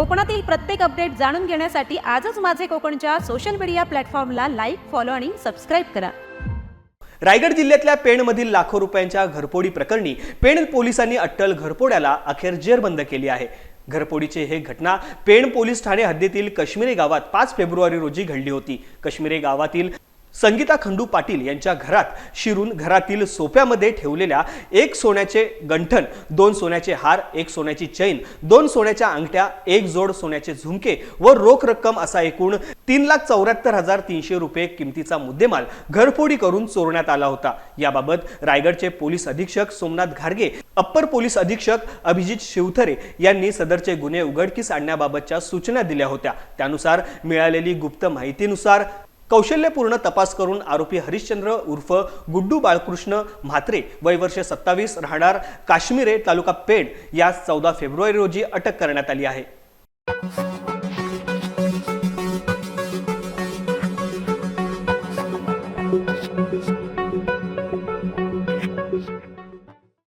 कोकणातील प्रत्येक अपडेट जाणून घेण्यासाठी आजच माझे कोकणच्या सोशल मीडिया प्लॅटफॉर्मला लाईक फॉलो आणि सबस्क्राईब करा. रायगड जिल्ह्यातल्या पेणमधील लाखो रुपयांच्या घरपोडी प्रकरणी पेण पोलिसांनी अट्टल घरपोड्याला अखेर जेरबंद केली आहे. घरपोडीचे हे घटना पेण पोलीस ठाणे हद्दीतील काश्मीरी गावात पाच फेब्रुवारी रोजी घडली होती. काश्मीरी गावातील संगीता खंडू पाटील यांच्या घरात शिरून घरातील सोप्यामध्ये ठेवलेल्या एक सोन्याचे गंठन दोन सोन्याचे हार एक सोन्याची चैन दोन सोन्याच्या अंगठ्या एक जोड सोन्याचे झुमके व रोख रक्कम असा एकूण तीन लाख चौऱ्याहत्तर हजार तीनशे रुपये किमतीचा मुद्देमाल घरफोडी करून चोरण्यात आला होता. याबाबत रायगडचे पोलीस अधीक्षक सोमनाथ घारगे अप्पर पोलीस अधीक्षक अभिजित शिवथरे यांनी सदरचे गुन्हे उघडकीस आणण्याबाबतच्या सूचना दिल्या होत्या. त्यानुसार मिळालेली गुप्त माहितीनुसार कौशल्यपूर्ण तपास करून आरोपी हरिश्चंद्र उर्फ गुड्डू बाळकृष्ण म्हात्रे वयवर्ष सत्तावीस राहणार काश्मीरे तालुका पेड यास चौदा फेब्रुवारी रोजी अटक करण्यात आली आहे